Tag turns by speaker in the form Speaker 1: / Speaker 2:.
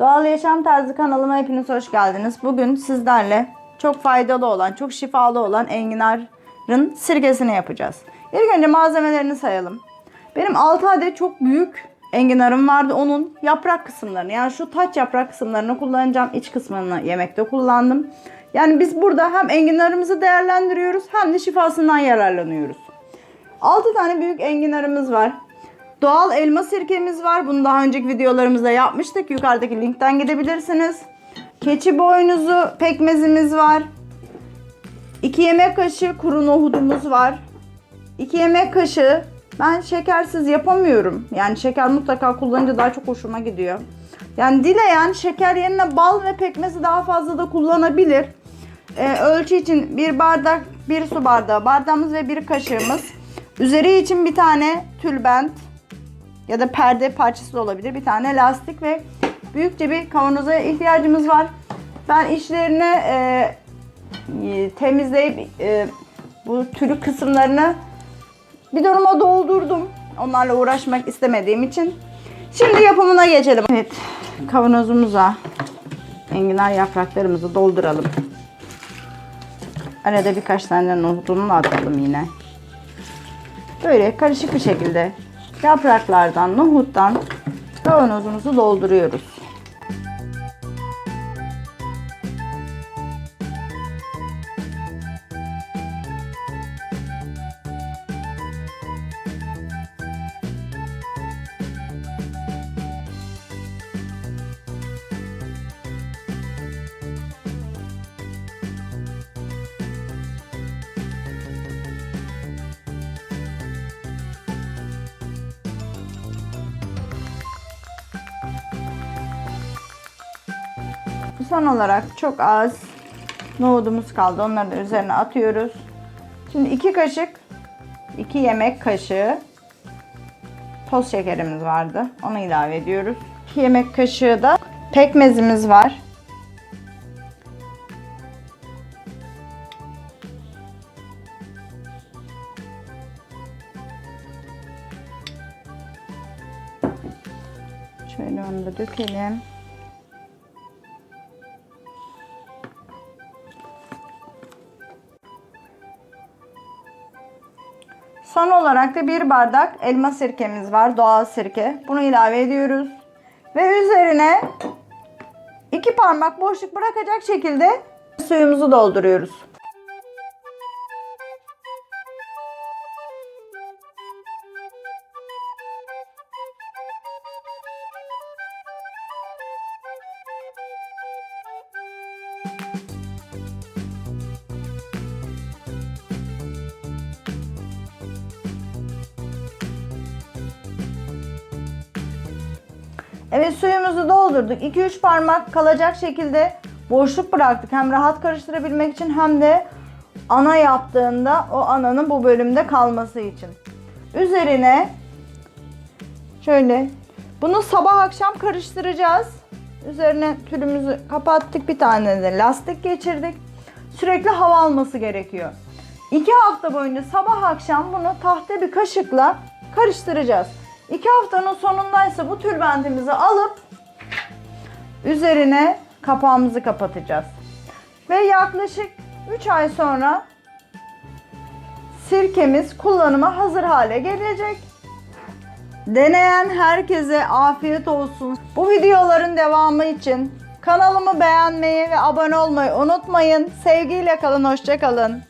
Speaker 1: Doğal Yaşam Tarzı kanalıma hepiniz hoş geldiniz. Bugün sizlerle çok faydalı olan, çok şifalı olan enginarın sirkesini yapacağız. İlk önce malzemelerini sayalım. Benim 6 adet çok büyük enginarım vardı. Onun yaprak kısımlarını yani şu taç yaprak kısımlarını kullanacağım. İç kısmını yemekte kullandım. Yani biz burada hem enginarımızı değerlendiriyoruz hem de şifasından yararlanıyoruz. 6 tane büyük enginarımız var. Doğal elma sirkemiz var. Bunu daha önceki videolarımızda yapmıştık. Yukarıdaki linkten gidebilirsiniz. Keçi boynuzu pekmezimiz var. 2 yemek kaşığı kuru nohudumuz var. 2 yemek kaşığı ben şekersiz yapamıyorum. Yani şeker mutlaka kullanınca daha çok hoşuma gidiyor. Yani dileyen şeker yerine bal ve pekmezi daha fazla da kullanabilir. Ee, ölçü için bir bardak, bir su bardağı bardağımız ve bir kaşığımız. Üzeri için bir tane tülbent ya da perde parçası da olabilir. Bir tane lastik ve büyükçe bir kavanoza ihtiyacımız var. Ben içlerini e, e, temizleyip e, bu tülü kısımlarını bir duruma doldurdum. Onlarla uğraşmak istemediğim için. Şimdi yapımına geçelim. Evet, kavanozumuza enginar yapraklarımızı dolduralım. Arada birkaç tane nohudunu atalım yine. Böyle karışık bir şekilde yapraklardan, nohuttan kavanozumuzu dolduruyoruz. Son olarak çok az nohudumuz kaldı. Onları da üzerine atıyoruz. Şimdi iki kaşık, iki yemek kaşığı toz şekerimiz vardı. Onu ilave ediyoruz. 2 yemek kaşığı da pekmezimiz var. Şöyle onu da dökelim. Son olarak da bir bardak elma sirkemiz var. Doğal sirke. Bunu ilave ediyoruz. Ve üzerine iki parmak boşluk bırakacak şekilde suyumuzu dolduruyoruz. Evet suyumuzu doldurduk. 2-3 parmak kalacak şekilde boşluk bıraktık. Hem rahat karıştırabilmek için hem de ana yaptığında o ananın bu bölümde kalması için. Üzerine şöyle bunu sabah akşam karıştıracağız. Üzerine tülümüzü kapattık. Bir tane de lastik geçirdik. Sürekli hava alması gerekiyor. 2 hafta boyunca sabah akşam bunu tahta bir kaşıkla karıştıracağız. 2 haftanın sonundaysa bu tülbentimizi alıp üzerine kapağımızı kapatacağız. Ve yaklaşık 3 ay sonra sirkemiz kullanıma hazır hale gelecek. Deneyen herkese afiyet olsun. Bu videoların devamı için kanalımı beğenmeyi ve abone olmayı unutmayın. Sevgiyle kalın, hoşça kalın.